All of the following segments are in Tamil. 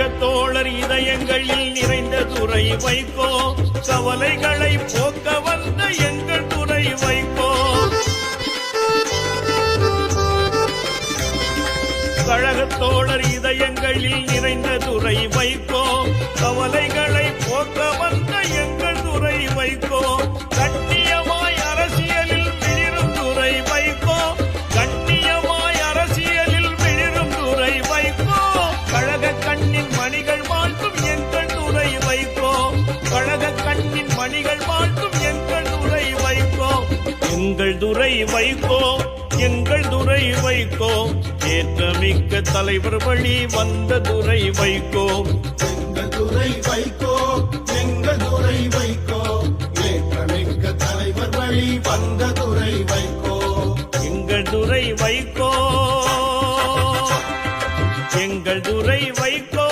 கழகத்தோழர் இதயங்களில் நிறைந்த துறை வைகோ. கவலைகளை போக்க வந்த எங்கள் துறை வைகோ. கழகத்தோழர் இதயங்களில் மணிகள் வாழ்த்தும் எங்கள் துறை வைகோ எங்கள் துறை வைகோ எங்கள் துறை வைகோ ஏற்றமிக்க தலைவர் வழி வந்த துறை வைகோ எங்கள் துறை வைகோ எங்கள் துறை வைகோ ஏற்றமிக்க தலைவர் வழி வந்த துறை வைகோ எங்கள் துறை வைகோ எங்கள் துறை வைகோ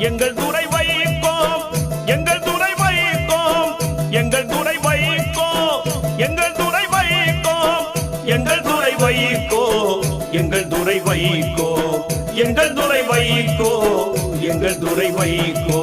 எங்கள் துறை வைக்கோம் எங்கள் துறை வைக்கோம் எங்கள் துறை வைக்கோம் எங்கள் துறை வைக்கோம் எங்கள் துறை வைக்கோ எங்கள் துறை வைக்கோ எங்கள் துறை வைக்கோ எங்கள் துறை வைக்கோ